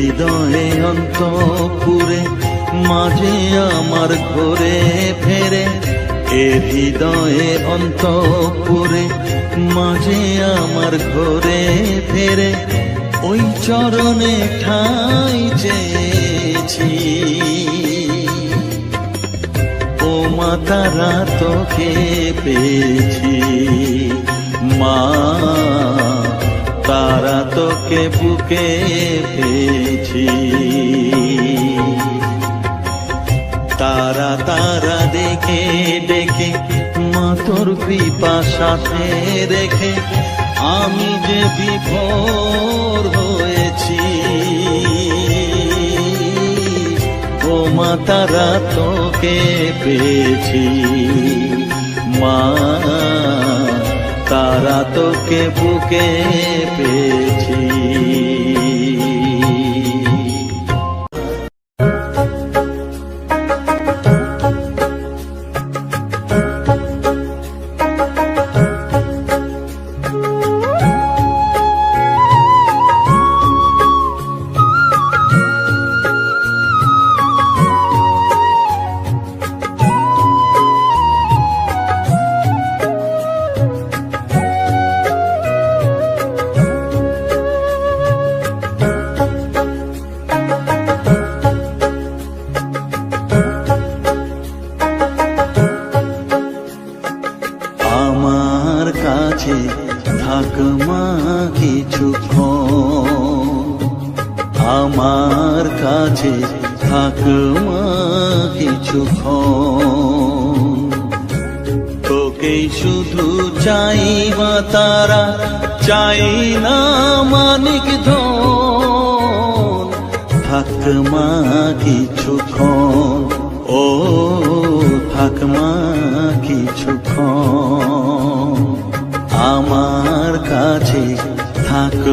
হৃদয়ে অন্তপুরে, মাঝে আমার ঘরে ফেরে। এ হৃদয়ে অন্তপুরে, মাঝে আমার ঘরে ফেরে। ওই চরণে ঠাই চেয়েছি। ও মা, তারা তোকে পেয়েছি। মা, তারা তোকে বুকে পেয়েছি। তারা তারা দেখে ডেকে মা তোর কৃপা সাথে রেখে, আমি যে বিভোর হয়েছি। ও মা, তারা তোকে পেয়েছি। মা, তারা তোকে বুকে পেয়েছি। আমার কাছে থাক মা কিছুক্ষণ তোকেই শুধু চাই মা তারা, চাই না মানিক থাক মা কিছুক্ষণ ও, থাক মা কিছুক্ষণ আমার কাছে থাক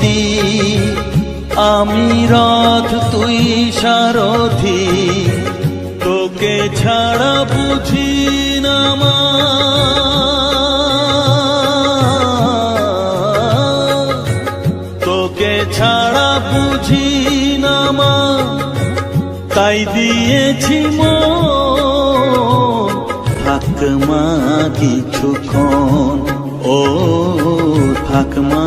গতি আমি রথ তুই সারথি, তোকে ছাড়া বুঝি না তোকে ছাড়া বুঝি না তাই দিয়েছি থাক মা, কিছুক্ষণ, ও থাক মা।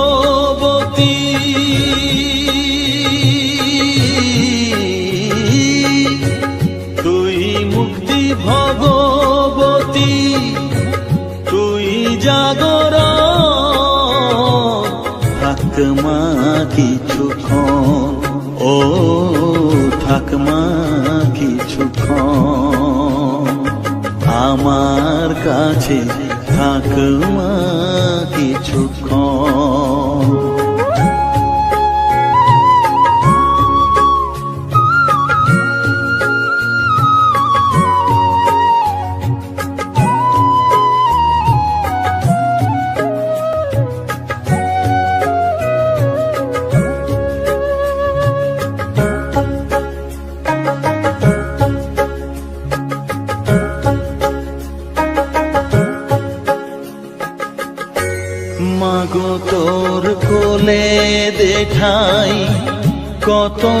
কিছুক্ষণ। ও থাকমা কিছুক্ষণ। আমার কাছে থাক মা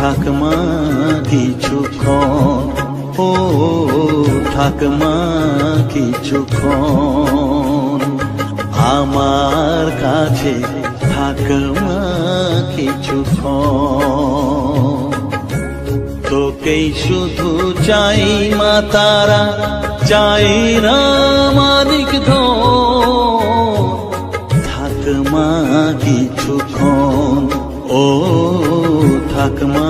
ঠাকমা কিছুক্ষণ ও ঠাকমা কিছুক্ষণ আমার কাছে ঠাকমা কিছু তোকেই শুধু চাই মা তারা চাই রামানিক ধন ঠাকমা কিছুক্ষণ ও ঠাকমা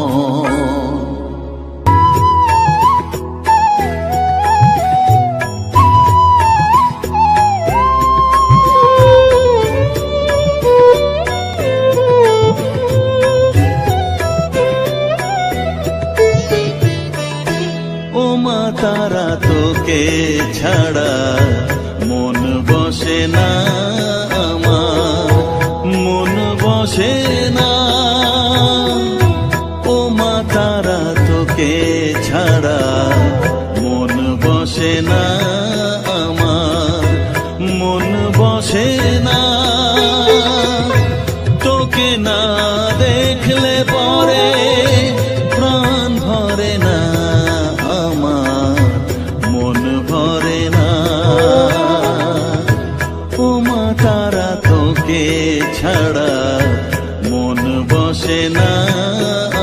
আসে না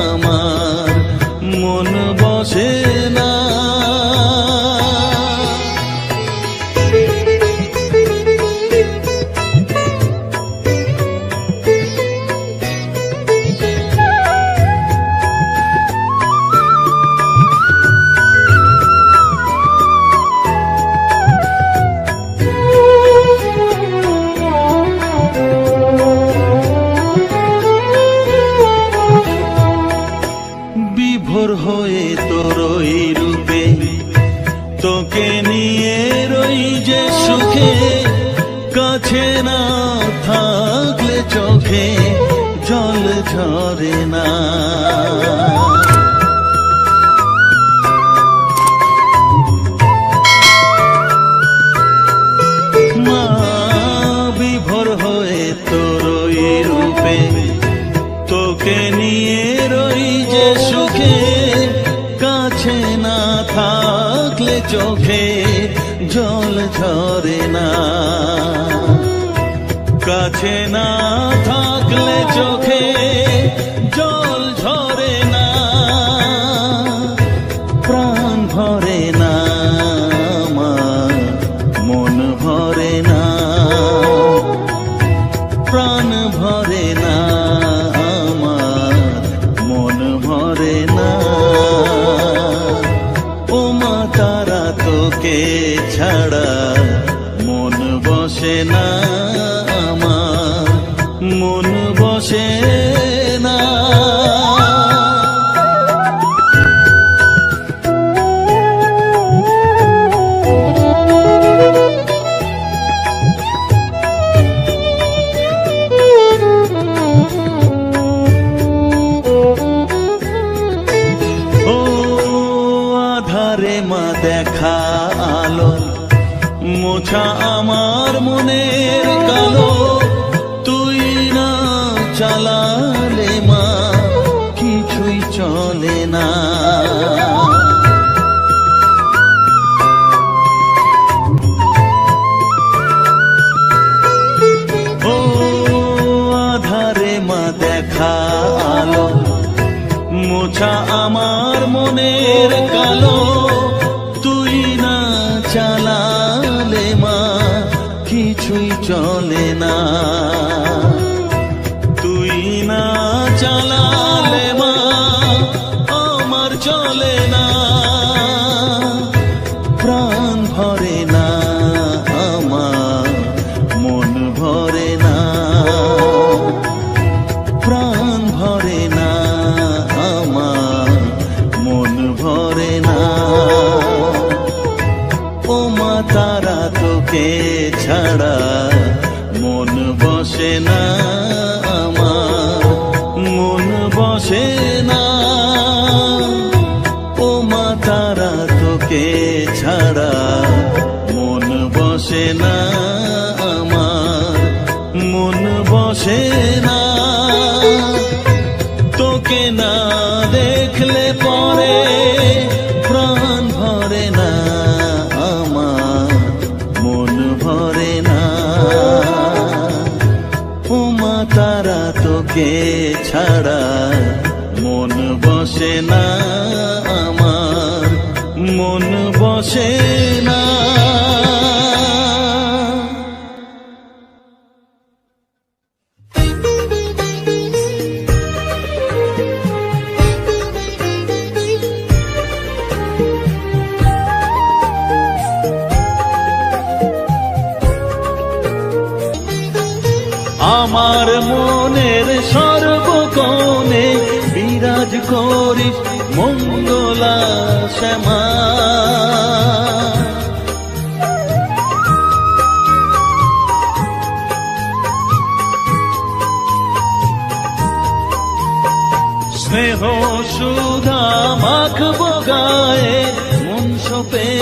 চলে না। তোকে না দেখলে পরে প্রাণ ভরে না, আমার মন ভরে না। উমা তারা তোকে ছাড়া মন বসে না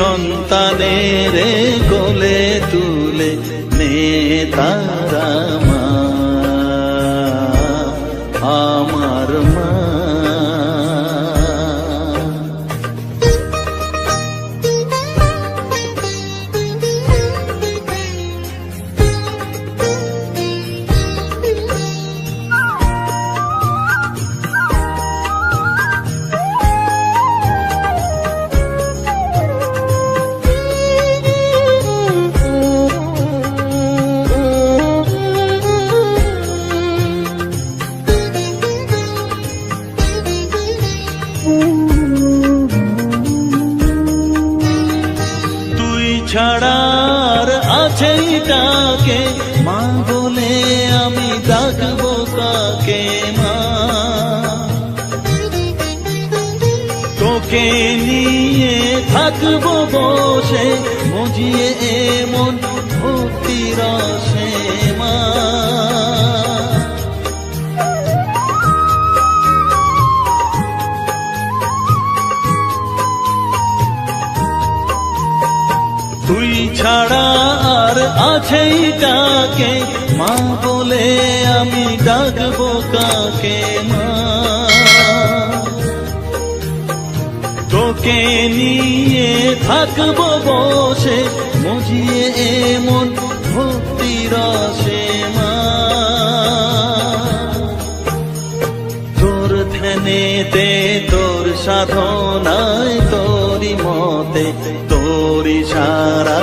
সন্তানের গোলে তুলে তোকে নিয়ে থাকব বসে, মজিয়ে এমন ভক্তি রসে মা তুই ছাড়া আর আছেই ডাকে মা বলে আমি ডাকবো কাকে মা? তোকে নিয়ে থাকব বসে? মজিয়ে এমন ভক্তি সে মা। তোর ধ্যানেতে, তোর সাধনায় তোরি মতে তোরি সারা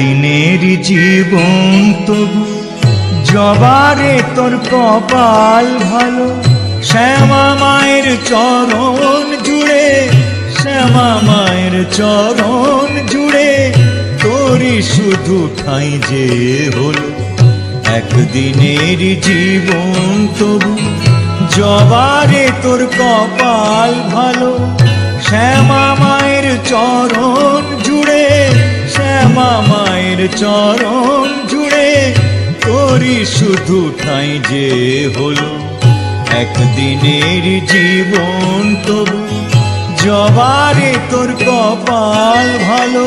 মা একদিনের জীবন তবু জবারে তোর কপাল ভালো। শ্যামা মায়ের চরণ জুড়ে, শ্যামা মায়ের চরণ জুড়ে, তোরই শুধু ঠাঁই যে হলো। একদিনের জীবন তবু জবারে তোর কপাল ভালো। শ্যামা মায়ের চরণ শ্যামা মায়ের চরণ জুড়ে করি শুধু ঠাই যে হলো। একদিনের জীবন তবু জবারে তোর কপাল ভালো।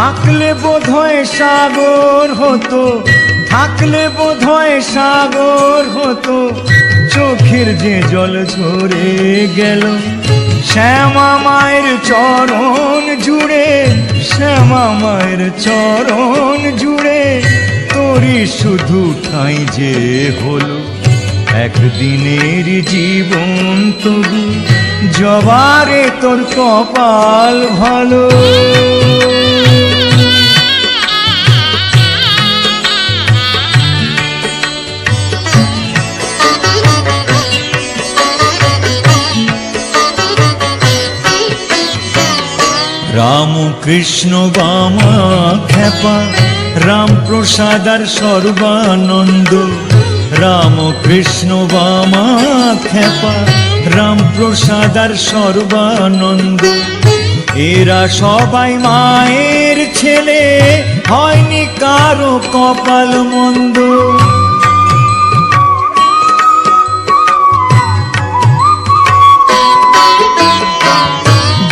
থাকলে বোধহয় সাগর হতো থাকলে বোধহয় সাগর হতো। চোখের যে জল ঝরে গেল, শ্যামা মায়ের চরণ জুড়ে, শ্যামা মায়ের চরণ জুড়ে। তোরই শুধু ঠাঁই যে হলো, একদিনের জীবন তবু জবারে তোর কপাল ভালো। রাম কৃষ্ণ বামা খেপা রাম প্রসাদ আর সর্বানন্দ। রাম কৃষ্ণ বামা খেপা রাম প্রসাদ আর সর্বানন্দ। এরা সবাই মায়ের ছেলে, হয়নি কারও কপাল মন্দ।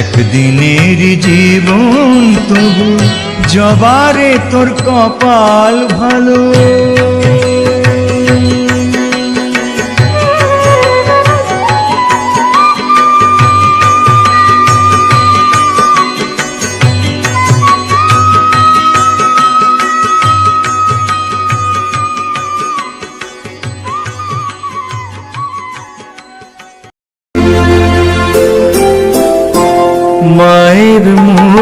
একদিনের জীবন তবু জবারে তোর কপাল ভালো।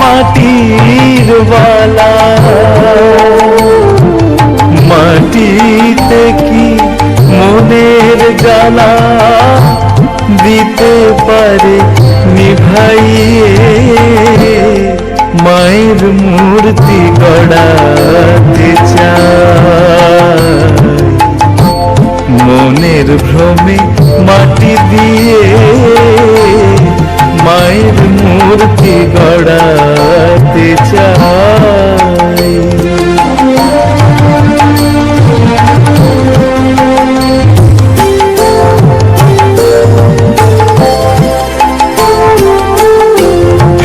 মাটির বালা। মাটিতে কি মনের জ্বালা দিতে পারে নিভাইয়ে? মায়ের মূর্তি গড়াতে মনের ভ্রমে মাটি দিয়ে মায়ের মূর্তি গড়াতে চাই।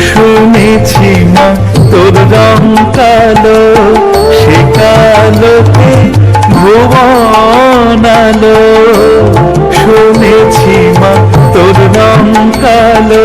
শুনেছি মা, তোর রং কালো, সে কালোতে ভুবন আলো। শুনেছি মা, তোর রং কালো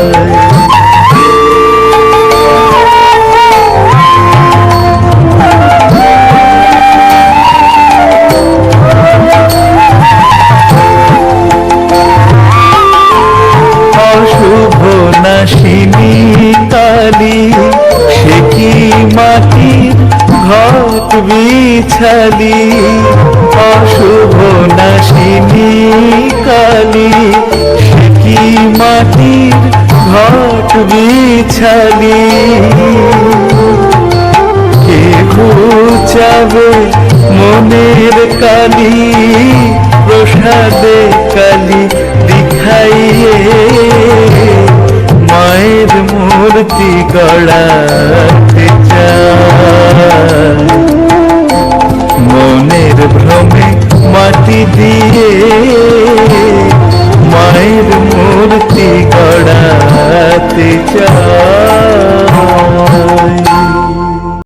নাশিনী কালী সে কি মাটির ঘট বিছালি? অশুভ নাশিনী কালী সে কি মাটির ঘট বিছালি? কে ঘুচাবে মনের কালি, প্রসাদে কালি দিখাইয়ে মায়ের মূর্তি গড়াতে মনের ভ্রমে মাটি দিয়ে মায়ের মূর্তি গড়াতে চায়